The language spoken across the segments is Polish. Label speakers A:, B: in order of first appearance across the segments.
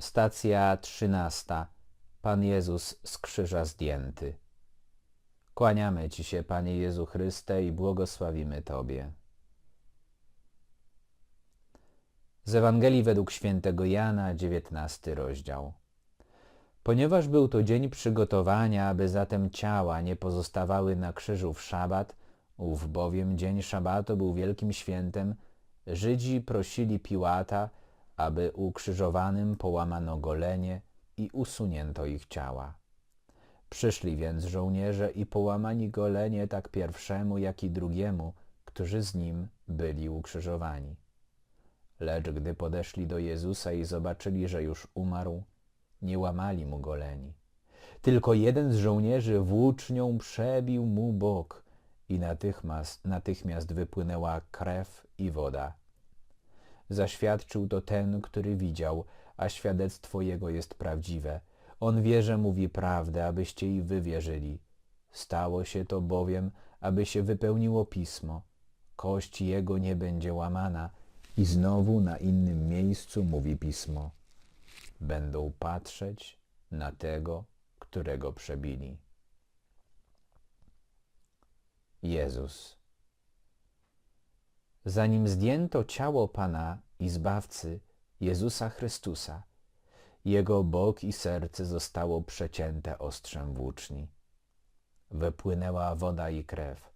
A: Stacja trzynasta. Pan Jezus z krzyża zdjęty. Kłaniamy Ci się, Panie Jezu Chryste, i błogosławimy Tobie. Z Ewangelii według świętego Jana, dziewiętnasty rozdział. Ponieważ był to dzień przygotowania, aby zatem ciała nie pozostawały na krzyżu w szabat, ów bowiem dzień szabatu był wielkim świętem, Żydzi prosili Piłata, aby ukrzyżowanym połamano golenie i usunięto ich ciała. Przyszli więc żołnierze i połamani golenie tak pierwszemu, jak i drugiemu, którzy z nim byli ukrzyżowani. Lecz gdy podeszli do Jezusa i zobaczyli, że już umarł, nie łamali mu goleni. Tylko jeden z żołnierzy włócznią przebił mu bok i natychmiast, natychmiast wypłynęła krew i woda. Zaświadczył to ten, który widział, a świadectwo jego jest prawdziwe. On wie, że mówi prawdę, abyście i wy wierzyli. Stało się to bowiem, aby się wypełniło pismo. Kość jego nie będzie łamana. I znowu na innym miejscu mówi pismo. Będą patrzeć na tego, którego przebili. Jezus. Zanim zdjęto ciało Pana i Zbawcy Jezusa Chrystusa, Jego bok i serce zostało przecięte ostrzem włóczni. Wypłynęła woda i krew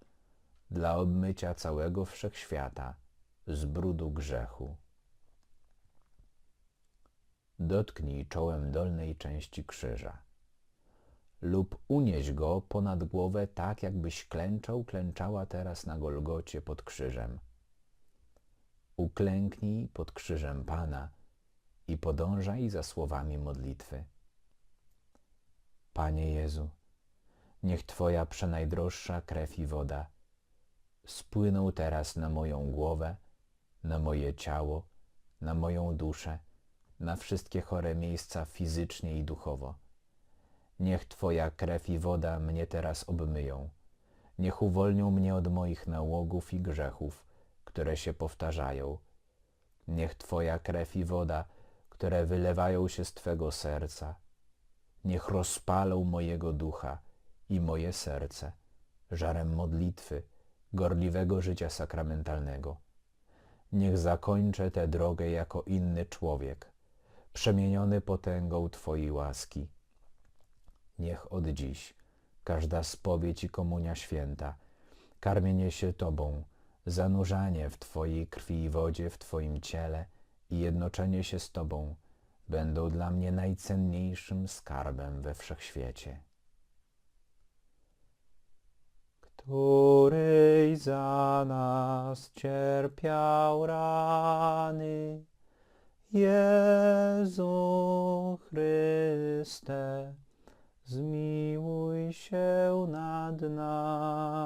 A: dla obmycia całego wszechświata z brudu grzechu. Dotknij czołem dolnej części krzyża lub unieś go ponad głowę tak, jakbyś klęczał, klęczała teraz na Golgocie pod krzyżem. Uklęknij pod krzyżem Pana i podążaj za słowami modlitwy. Panie Jezu, niech Twoja przenajdroższa krew i woda spłyną teraz na moją głowę, na moje ciało, na moją duszę, na wszystkie chore miejsca fizycznie i duchowo. Niech Twoja krew i woda mnie teraz obmyją. Niech uwolnią mnie od moich nałogów i grzechów, które się powtarzają. Niech Twoja krew i woda, które wylewają się z Twego serca, niech rozpalą mojego ducha i moje serce żarem modlitwy, gorliwego życia sakramentalnego. Niech zakończę tę drogę jako inny człowiek, przemieniony potęgą Twojej łaski. Niech od dziś każda spowiedź i komunia święta, karmienie się Tobą, zanurzanie w Twojej krwi i wodzie, w Twoim ciele i jednoczenie się z Tobą będą dla mnie najcenniejszym skarbem we wszechświecie. Któryś za nas cierpiał rany, Jezu Chryste, zmiłuj się nad nami.